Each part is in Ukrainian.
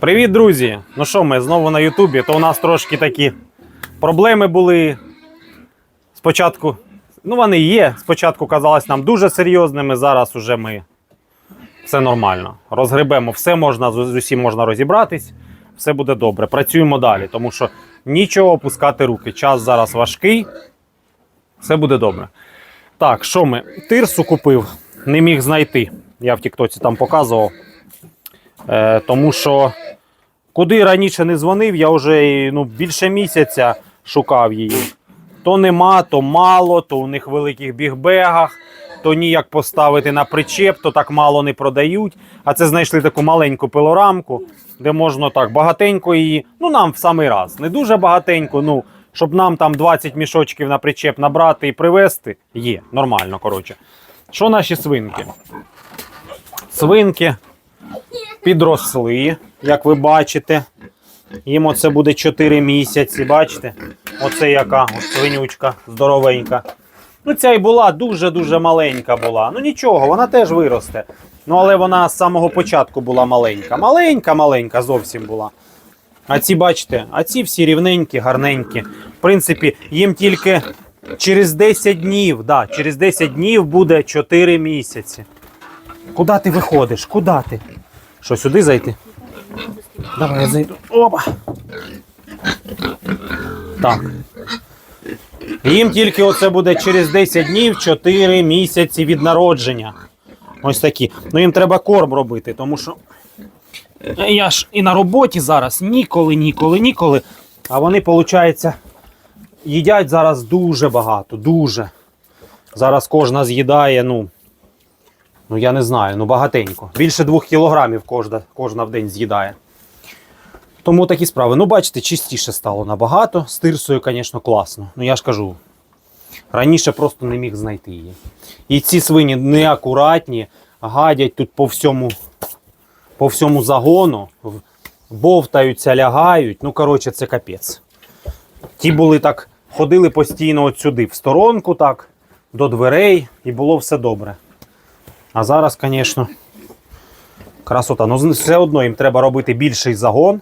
Привіт, друзі! Ну що, ми знову на Ютубі, то у нас трошки такі проблеми були. Спочатку, ну вони є. Спочатку казалось нам дуже серйозними. Зараз уже ми все нормально. Розгребемо все можна, з усім можна розібратись, все буде добре. Працюємо далі, тому що нічого опускати руки. Час зараз важкий, все буде добре. Так, що ми? Тирсу купив, не міг знайти. Я в Тіктоці там показував. Е, тому що куди раніше не дзвонив, я вже ну, більше місяця шукав її. То нема, то мало, то у них в великих бігбегах, то ніяк поставити на причеп, то так мало не продають. А це знайшли таку маленьку пилорамку, де можна так багатенько її. Ну, нам в самий раз. Не дуже багатенько, ну, щоб нам там 20 мішочків на причеп набрати і привезти, є нормально. коротше. Що наші свинки? Свинки підросли, як ви бачите. Їм оце буде 4 місяці, бачите? Оце яка свинючка здоровенька. Ну, ця й була дуже-дуже маленька була. Ну нічого, вона теж виросте. Ну, але вона з самого початку була маленька. Маленька, маленька зовсім була. А ці, бачите, а ці всі рівненькі, гарненькі. В принципі, їм тільки через 10 днів, да, через 10 днів буде 4 місяці. Куди ти виходиш? Куди ти? Що, сюди зайти? Давай я зайду. Опа. Так. Їм тільки оце буде через 10 днів 4 місяці від народження. Ось такі. Ну їм треба корм робити, тому що я ж і на роботі зараз ніколи, ніколи, ніколи. А вони, виходить, їдять зараз дуже багато, дуже. Зараз кожна з'їдає, ну. Ну, я не знаю, ну багатенько. Більше двох кілограмів кожна, кожна в день з'їдає. Тому такі справи. Ну, бачите, чистіше стало набагато. З тирсою, звісно, класно. Ну я ж кажу. Раніше просто не міг знайти її. І ці свині неакуратні, гадять тут по всьому, по всьому загону, бовтаються, лягають. Ну, коротше, це капець. Ті були так, ходили постійно от сюди, в сторонку, так, до дверей, і було все добре. А зараз, звісно, красота. Ну, все одно їм треба робити більший загон.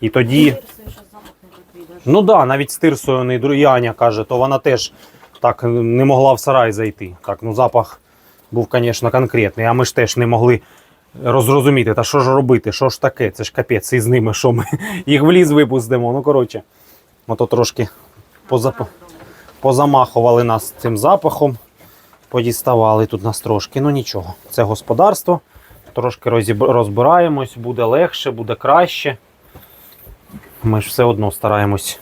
І тоді. Ну так, да, навіть з тирсою не і Аня каже, то вона теж так не могла в сарай зайти. Так, ну запах був, звісно, конкретний, а ми ж теж не могли розрозуміти, та що ж робити, що ж таке, це ж капець, і з ними, що ми їх в ліс випустимо. Ну, коротше, ото трошки позап... позамахували нас цим запахом, подіставали тут нас трошки. Ну нічого, це господарство. Трошки розбираємось, буде легше, буде краще. Ми ж все одно стараємось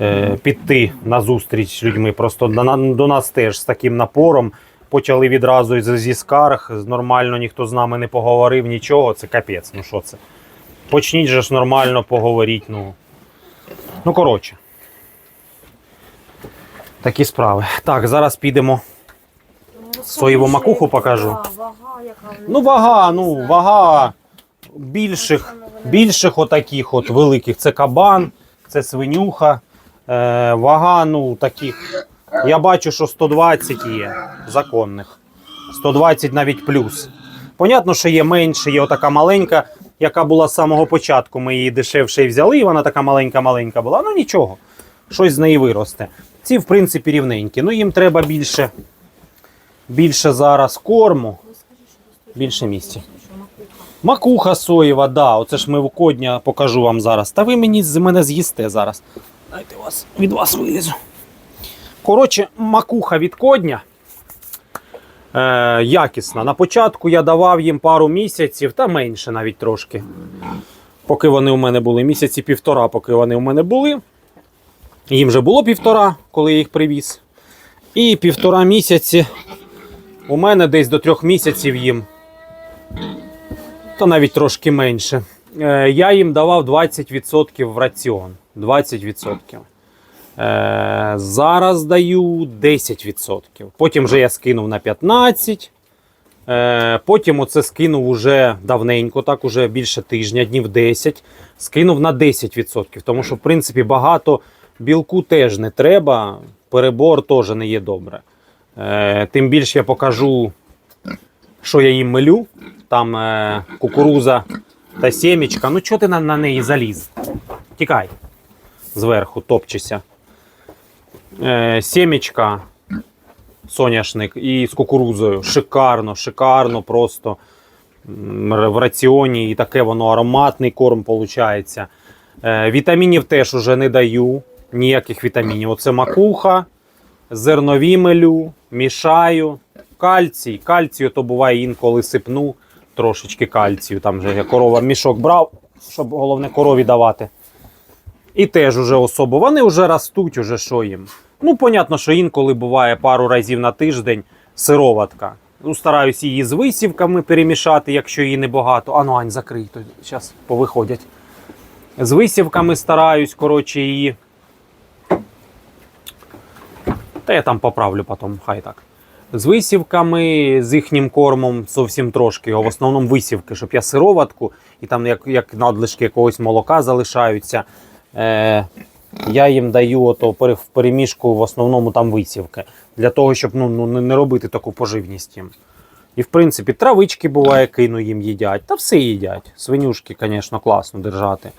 е, піти на зустріч з людьми. Просто до, нас теж з таким напором почали відразу зі скарг. Нормально ніхто з нами не поговорив, нічого. Це капець. Ну що це? Почніть же ж нормально поговорити. Ну, ну коротше. Такі справи. Так, зараз підемо. Соєву макуху покажу. Ну, вага, ну, вага більших, більших отаких от великих. Це кабан, це свинюха. Е, вага, ну, таких. Я бачу, що 120 є законних. 120 навіть плюс. Понятно, що є менше, є отака маленька, яка була з самого початку. Ми її дешевше і взяли, і вона така маленька-маленька була. Ну нічого, щось з неї виросте. Ці, в принципі, рівненькі. Ну, їм треба більше, більше зараз корму, більше місця. Макуха соєва, да, оце ж ми в кодня покажу вам зараз. Та ви мені з мене з'їсте зараз. Дайте вас від вас вилізу. Коротше, макуха від кодня. Е, якісна. На початку я давав їм пару місяців, та менше навіть трошки. Поки вони у мене були. Місяці півтора, поки вони у мене були. Їм вже було півтора, коли я їх привіз. І півтора місяці у мене десь до трьох місяців їм то навіть трошки менше. Е, я їм давав 20% в раціон. 20%. Е, зараз даю 10%. Потім вже я скинув на 15%. Е, потім оце скинув уже давненько, так уже більше тижня, днів 10. Скинув на 10%. Тому що, в принципі, багато білку теж не треба. Перебор теж не є добре. Е, тим більше я покажу, що я їм милю. Там е, кукуруза та сімечка. Ну чого ти на, на неї заліз? Тікай. Зверху топчешся. Е, сімечка, соняшник і з кукурузою. Шикарно, шикарно просто. В раціоні і таке воно ароматний корм виходить. Вітамінів теж уже не даю. Ніяких вітамінів. Оце макуха, зернові мелю, мішаю. Кальцій. Кальцію то буває інколи сипну трошечки кальцію. Там же я корова мішок брав, щоб головне корові давати. І теж уже особо. Вони вже ростуть, уже що їм. Ну, понятно, що інколи буває пару разів на тиждень сироватка. Ну, стараюсь її з висівками перемішати, якщо її небагато. А ну, Ань, закрий, то зараз повиходять. З висівками стараюсь, коротше, її. Та я там поправлю потім, хай так. З висівками, з їхнім кормом зовсім трошки. його, В основному висівки, щоб я сироватку, і там як, як надлишки якогось молока залишаються. Е, я їм даю ото в перемішку в основному там висівки. Для того, щоб ну, ну, не робити таку поживність їм. І в принципі, травички буває, кину їм їдять. Та все їдять. Свинюшки, звісно, класно держати.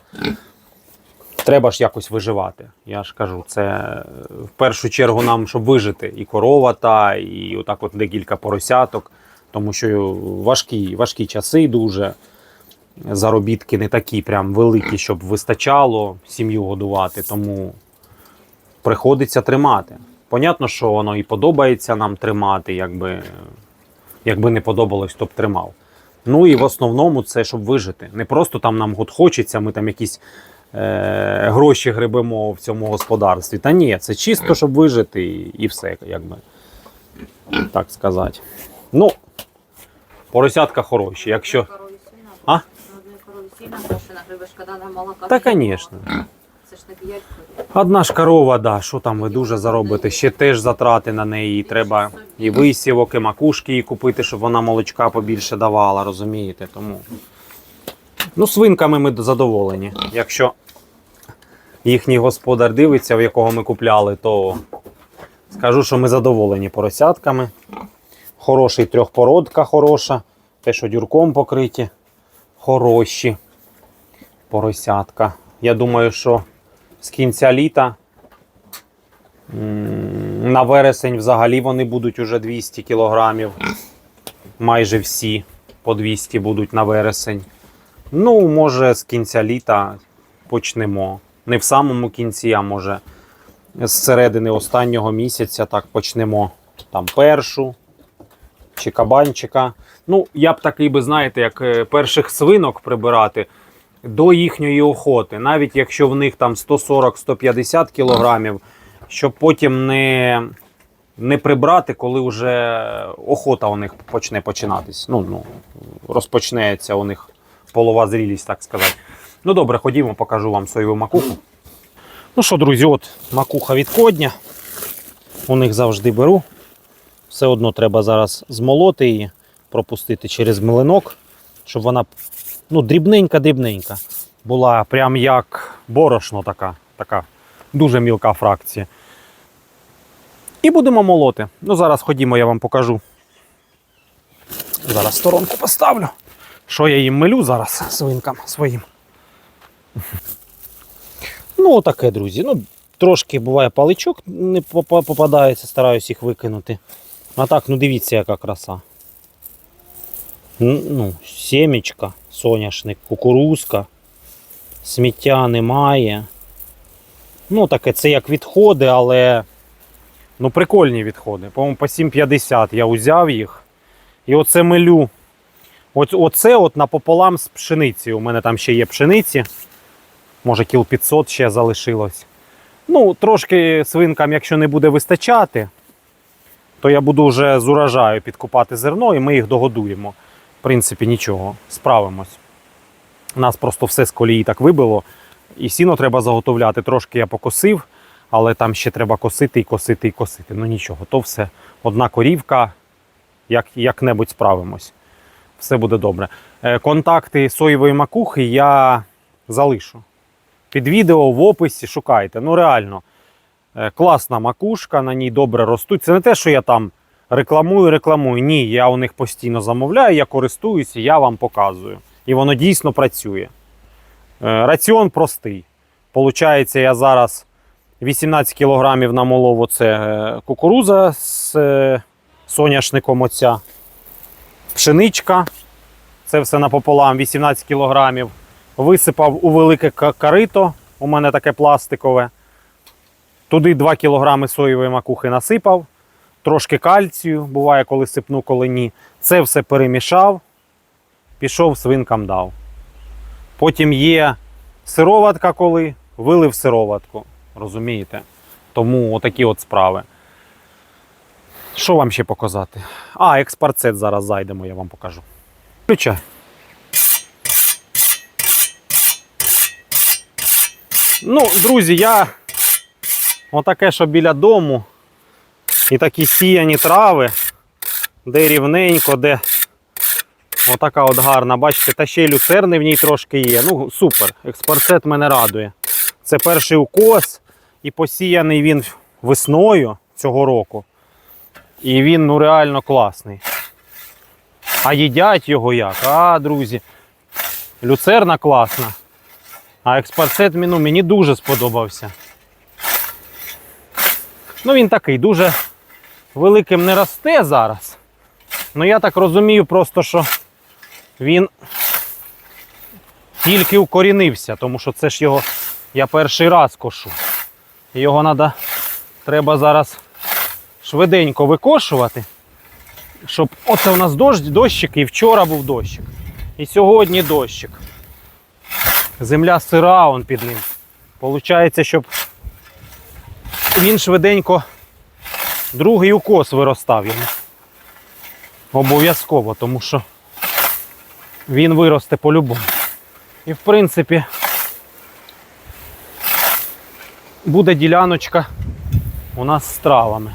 Треба ж якось виживати. Я ж кажу, це е, в першу чергу нам, щоб вижити. І корова та, і отак от декілька поросяток. Тому що важкі, важкі часи дуже. Заробітки не такі прям великі, щоб вистачало сім'ю годувати. Тому приходиться тримати. Понятно, що воно і подобається нам тримати, якби, якби не подобалось, то б тримав. Ну і в основному це щоб вижити. Не просто там нам от хочеться, ми там якісь е, гроші гребемо в цьому господарстві. Та ні, це чисто, щоб вижити і, і все, якби так сказати. Ну, поросятка хороші. Якщо. А? Та, звісно. Одна ж корова, да, що там ви дуже заробите? Ще теж затрати на неї. Треба і висівок, і макушки їй купити, щоб вона молочка побільше давала, розумієте? Тому. Ну, свинками ми задоволені. Якщо їхній господар дивиться, в якого ми купляли, то скажу, що ми задоволені поросятками. Хороший трьохпородка хороша. Те, що дюрком покриті. Хороші поросятка. Я думаю, що з кінця літа на вересень взагалі вони будуть уже 200 кілограмів. Майже всі по 200 будуть на вересень. Ну, може, з кінця літа почнемо. Не в самому кінці, а може з середини останнього місяця так почнемо там першу чи кабанчика. Ну, я б такий би, знаєте, як е, перших свинок прибирати до їхньої охоти, навіть якщо в них там 140-150 кілограмів, щоб потім не, не прибрати, коли вже охота у них почне починатись. Ну, ну, розпочнеться у них полова зрілість, так сказати. Ну добре, ходімо, покажу вам соєву макуху. Ну що, друзі, от макуха від кодня. У них завжди беру. Все одно треба зараз змолоти її, пропустити через млинок, щоб вона ну, дрібненька-дрібненька. Була прям як борошно така, така дуже мілка фракція. І будемо молоти. Ну, зараз ходімо, я вам покажу. Зараз сторонку поставлю. Що я їм милю зараз свинкам своїм. Ну, отаке, друзі. Ну, трошки буває паличок не попадається, стараюсь їх викинути. А так, ну дивіться, яка краса. Ну, сімечка, соняшник, кукурузка, сміття немає. Ну, таке, це як відходи, але ну, прикольні відходи. По-моєму, по 7,50 я узяв їх. І оце милю. Оце от напополам з пшениці. У мене там ще є пшениці. Може, кіл 500 ще залишилось. Ну, трошки свинкам, якщо не буде вистачати, то я буду вже з урожаю підкупати зерно і ми їх догодуємо. В принципі, нічого, справимось. Нас просто все з колії так вибило. І сіно треба заготовляти. Трошки я покосив, але там ще треба косити і косити і косити. Ну нічого, то все одна корівка, як, як-небудь справимось. Все буде добре. Е, Контакти соєвої макухи я залишу. Під відео в описі шукайте. Ну реально, е, класна макушка, на ній добре ростуть. Це не те, що я там рекламую, рекламую. Ні, я у них постійно замовляю, я користуюся, я вам показую. і воно дійсно працює. Е, Раціон простий. Получається, я зараз 18 кілограмів намолов оце е, кукуруза з е, соняшником оця, пшеничка. Це все напополам 18 кілограмів. Висипав у велике карито, у мене таке пластикове. Туди 2 кілограми соєвої макухи насипав, трошки кальцію, буває, коли сипну, коли ні. Це все перемішав, пішов свинкам дав. Потім є сироватка, коли вилив сироватку. Розумієте? Тому отакі от справи. Що вам ще показати? А, експарцет зараз зайдемо, я вам покажу. Включай. Ну, друзі, я отаке, що біля дому, і такі сіяні трави, де рівненько, де отака от гарна, бачите, та ще й люцерни в ній трошки є. Ну, супер. Експарцет мене радує. Це перший укос, і посіяний він весною цього року. І він ну реально класний. А їдять його як? А, друзі. Люцерна класна. А експарцет ну, мені дуже сподобався. Ну, він такий дуже великим не росте зараз. Ну, я так розумію, просто що він тільки укорінився, тому що це ж його я перший раз кошу. Його надо, треба зараз швиденько викошувати, щоб оце у нас дощ, дощик, і вчора був дощик. І сьогодні дощик. Земля сира он під ним. Получається, щоб він швиденько другий укос виростав йому. Обов'язково, тому що він виросте по-любому. І в принципі буде діляночка у нас з травами.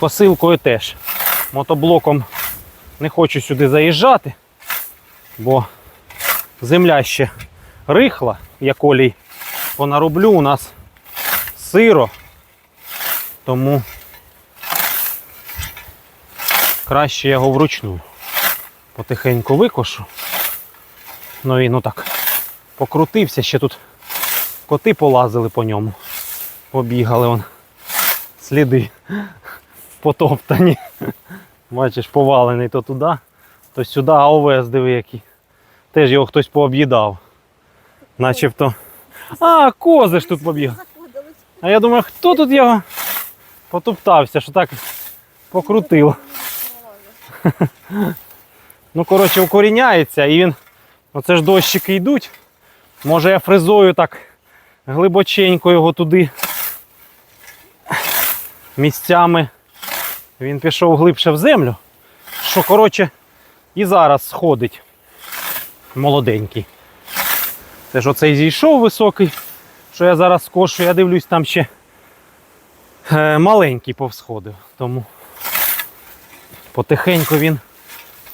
Косилкою теж. Мотоблоком не хочу сюди заїжджати, бо земля ще рихла, як олій понароблю у нас сиро, тому краще я його вручну потихеньку викошу. Ну і ну так, покрутився, ще тут коти полазили по ньому, побігали он сліди потоптані. Бачиш, повалений то туди, то сюди, а овес диви який. Теж його хтось пооб'їдав. Начебто. А, кози ж тут побіг. А я думаю, хто тут його потоптався, що так покрутив. Ну, коротше, укоріняється і він. Оце ж дощики йдуть. Може я фрезою так глибоченько його туди місцями. Він пішов глибше в землю. Що, коротше, і зараз сходить молоденький. Ж оцей зійшов високий, що я зараз скошу, я дивлюсь, там ще е, маленький повсходив. Тому потихеньку він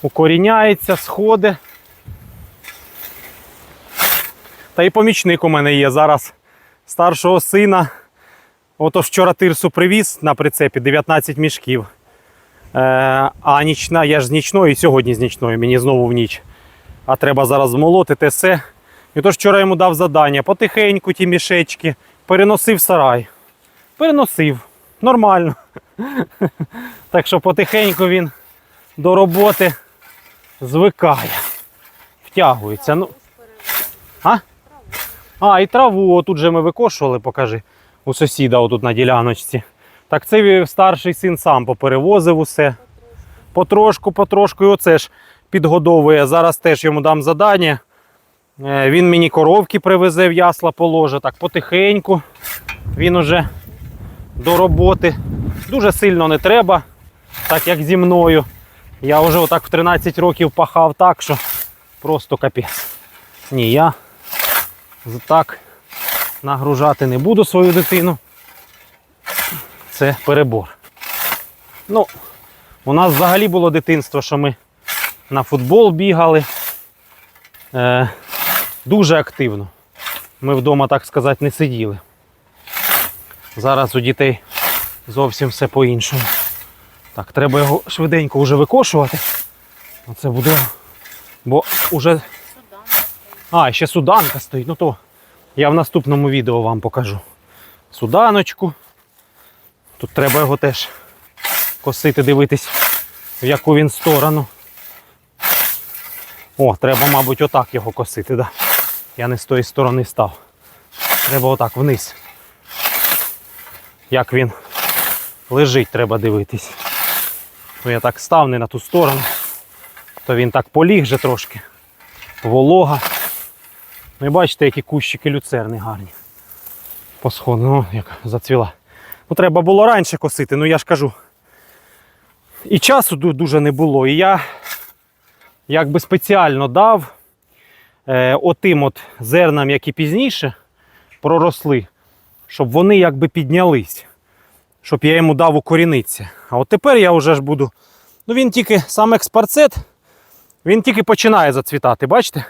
укоріняється, сходить. Та і помічник у мене є зараз старшого сина. Ото вчора тирсу привіз на прицепі 19 мішків. Е, а нічна, я ж з нічної, і сьогодні з нічної, мені знову в ніч. А треба зараз змолотити все. І тож вчора йому дав завдання потихеньку ті мішечки, переносив сарай. Переносив. Нормально. Так що потихеньку він до роботи звикає. Втягується. Ну, а? А, і траву тут же ми викошували, покажи, у сусіда отут на діляночці. Так це старший син сам поперевозив усе. Потрошку, потрошку. І оце ж підгодовує. Зараз теж йому дам задання. Е, Він мені коровки привезе в ясла положе. Так, потихеньку. Він уже до роботи. Дуже сильно не треба, так як зі мною. Я вже отак в 13 років пахав так, що просто капець. Ні, я так нагружати не буду свою дитину. Це перебор. Ну, у нас взагалі було дитинство, що ми на футбол бігали. Е, дуже активно. Ми вдома, так сказати, не сиділи. Зараз у дітей зовсім все по-іншому. Так, треба його швиденько вже викошувати. Оце буде Бо. Сюди. А, ще суданка стоїть. Ну то я в наступному відео вам покажу. Суданочку. Тут треба його теж косити, дивитись, в яку він сторону. О, треба, мабуть, отак його косити, да. Я не з тої сторони став. Треба отак вниз. Як він лежить, треба дивитись. Ну, я так став не на ту сторону, то він так поліг же трошки. Волога. Ну і бачите, які кущики люцерни гарні. Посходу, ну, як зацвіла. Ну, треба було раніше косити, ну я ж кажу. І часу дуже не було. І я якби спеціально дав е, отим от зернам, які пізніше проросли, щоб вони якби піднялись. Щоб я йому дав укорінитися. А от тепер я вже ж буду. Ну він тільки сам експарцет, він тільки починає зацвітати, бачите?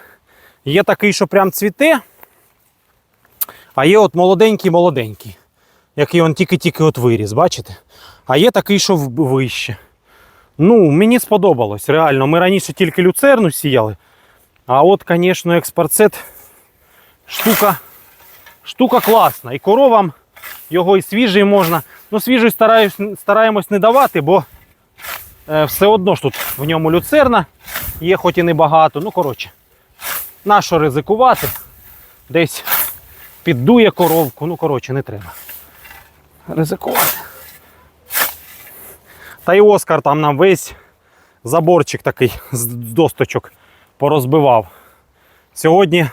Є такий, що прям цвіте, а є от молоденький-молоденький, який он тільки-тільки от виріс, бачите? А є такий, що вище. Ну, мені сподобалось, реально. Ми раніше тільки люцерну сіяли. А от, звісно, експарцет штука, штука класна. І коровам його і свіжий можна. Ну, свіжий стараюсь, стараємось не давати, бо е, все одно ж тут в ньому люцерна є, хоч і небагато. Ну, коротше, нащо ризикувати? Десь піддує коровку. Ну, коротше, не треба. Ризикувати. Та й Оскар там нам весь заборчик такий з досточок порозбивав. Сьогодні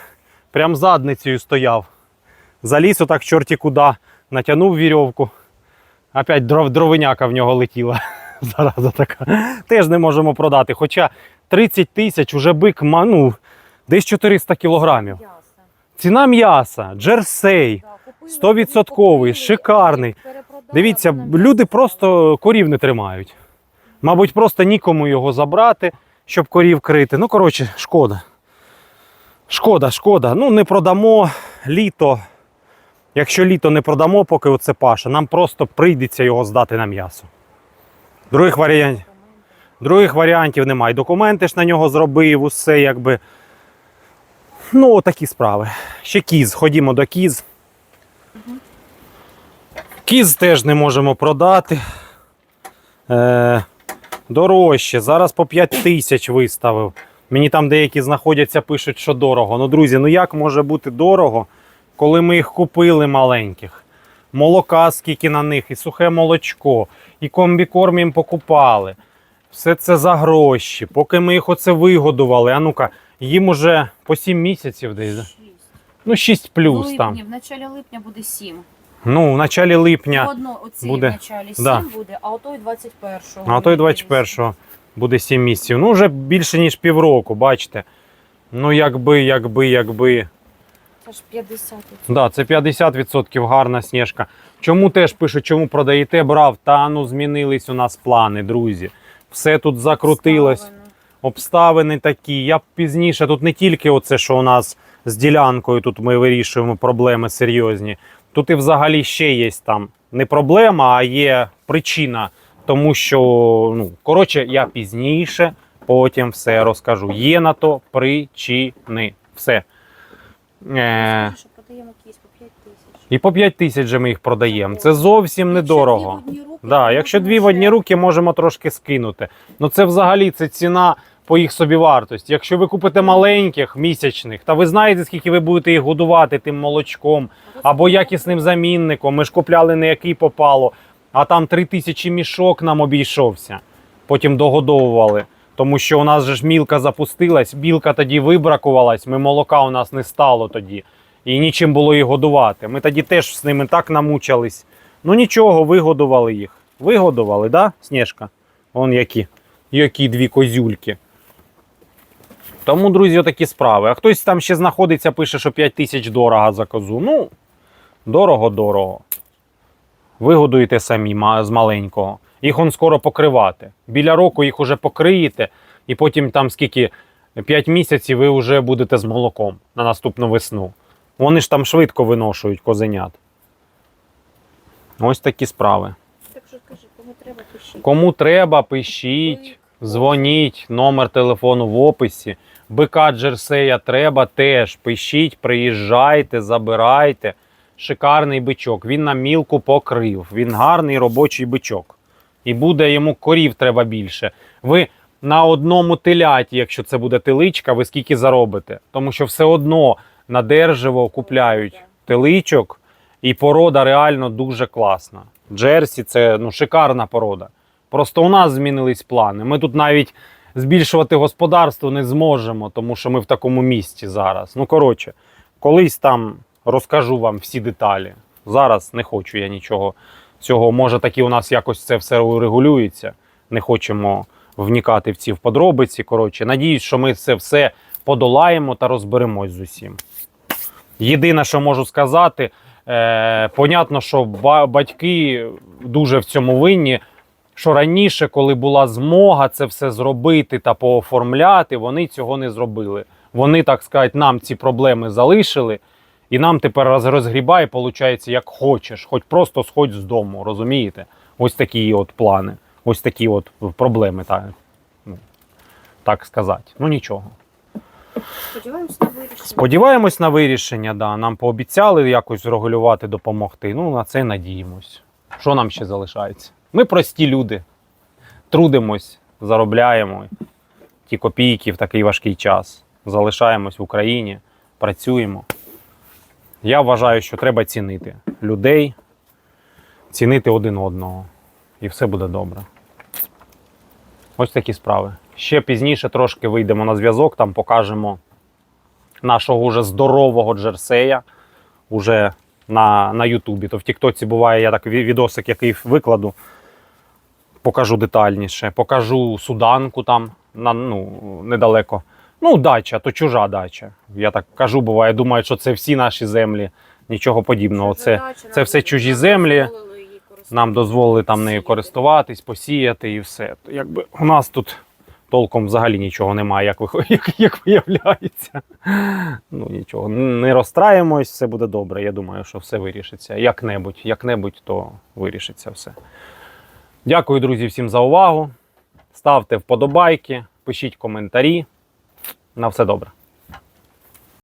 прям задницею стояв. Заліз отак чорті куди, натягнув вірьовку. Опять дров, дровиняка в нього летіла. Зараза така. Теж не можемо продати. Хоча 30 тисяч уже бик, ма- ну, десь 400 кілограмів. Ціна м'яса, джерсей. Да, купили, Стовідсотковий, купили, шикарний. Дивіться, люди просто корів не тримають. Мабуть, просто нікому його забрати, щоб корів крити. Ну, коротше, шкода. Шкода, шкода. Ну, не продамо літо. Якщо літо не продамо, поки оце паша, нам просто прийдеться його здати на м'ясо. Других варіантів. Других варіантів немає. Документи ж на нього зробив, усе якби. Ну, такі справи. Ще кіз. Ходімо до кіз. Кіз теж не можемо продати. Е, дорожче. Зараз по 5 тисяч виставив. Мені там деякі знаходяться, пишуть, що дорого. Ну, друзі, ну як може бути дорого, коли ми їх купили маленьких? Молока, скільки на них, і сухе молочко, і комбікорм їм покупали. Все це за гроші. Поки ми їх оце вигодували. А ну-ка, їм уже по 7 місяців десь. Ну, 6 плюс в там. липні, в началі липня буде 7. Ну, в началі липня. Одно, оці буде. в началі 7 Да. буде, а отой 21-го. А той 21-го буде 7 місяців. Ну, вже більше, ніж півроку, бачите. Ну, якби, якби, якби. Це ж 50. Да, це 50% гарна сніжка. Чому теж пишуть, чому продаєте, брав? Та ну змінились у нас плани, друзі. Все тут закрутилось. Ставлено. Обставини такі. Я пізніше тут не тільки оце, що у нас з ділянкою, тут ми вирішуємо проблеми серйозні. Тут і взагалі ще є там не проблема, а є причина. Тому що, ну, коротше, я пізніше потім все розкажу. Є на то причини. Все. Е, що продаємо кісь по 5 тисяч. і по 5 тисяч же ми їх продаємо. Це зовсім недорого. Якщо дві в одні руки, Да, якщо дві в одні руки, можемо трошки скинути. Ну це взагалі це ціна по їх собівартості. Якщо ви купите маленьких місячних, та ви знаєте, скільки ви будете їх годувати тим молочком або якісним замінником. Ми ж купляли не який попало, а там три тисячі мішок нам обійшовся. Потім догодовували. Тому що у нас же ж мілка запустилась, білка тоді вибракувалась, ми молока у нас не стало тоді. І нічим було їх годувати. Ми тоді теж з ними так намучались. Ну нічого, вигодували їх. Вигодували, да, Снежка? Вон які. Які дві козюльки. Тому, друзі, такі справи. А хтось там ще знаходиться, пише, що 5 тисяч дорого за козу. Ну, дорого-дорого. Вигодуєте самі з маленького. Їх он скоро покривати. Біля року їх уже покриєте, і потім там скільки 5 місяців ви вже будете з молоком на наступну весну. Вони ж там швидко виношують козенят. Ось такі справи. Так що кажи, кому треба пишіть. Кому треба, пишіть, дзвоніть, номер телефону в описі. Бика Джерсея треба теж. Пишіть, приїжджайте, забирайте. Шикарний бичок. Він на мілку покрив. Він гарний робочий бичок. І буде йому корів треба більше. Ви на одному теляті, якщо це буде теличка, ви скільки заробите? Тому що все одно на держиво купляють теличок, і порода реально дуже класна. Джерсі це ну, шикарна порода. Просто у нас змінились плани. Ми тут навіть збільшувати господарство не зможемо, тому що ми в такому місці зараз. Ну, коротше, колись там розкажу вам всі деталі. Зараз не хочу я нічого цього. Може, таки у нас якось це все урегулюється. Не хочемо вникати в ці в подробиці. Коротше, надіюсь, що ми це все подолаємо та розберемось з усім. Єдине, що можу сказати, е, понятно, що батьки дуже в цьому винні. Що раніше, коли була змога це все зробити та пооформляти, вони цього не зробили. Вони, так сказати, нам ці проблеми залишили, і нам тепер роз- розгрібає, виходить, як хочеш, хоч просто сходь з дому, розумієте? Ось такі от плани, ось такі от проблеми, так, ну, так сказати. Ну нічого. Сподіваємось на вирішення. Сподіваємось на вирішення, да. Нам пообіцяли якось врегулювати, допомогти. Ну, на це надіємось. Що нам ще залишається? Ми прості люди. Трудимось, заробляємо ті копійки в такий важкий час. Залишаємось в Україні, працюємо. Я вважаю, що треба цінити людей, цінити один одного. І все буде добре. Ось такі справи. Ще пізніше трошки вийдемо на зв'язок, там покажемо нашого уже здорового джерсея уже на, на Ютубі. То в Тіктоці буває, я так відосик, який викладу, покажу детальніше. Покажу суданку там на, ну, недалеко. Ну, дача, то чужа дача. Я так кажу, буває, думаю, що це всі наші землі. Нічого подібного. Це, це все чужі землі. нам дозволили там нею користуватись, посіяти і все. То Якби у нас тут толком взагалі нічого немає, як, як, як виявляється. Ну нічого, не розстраємось, все буде добре. Я думаю, що все вирішиться. Як-небудь, як-небудь, то вирішиться все. Дякую, друзі, всім за увагу. Ставте вподобайки, пишіть коментарі. На все добре.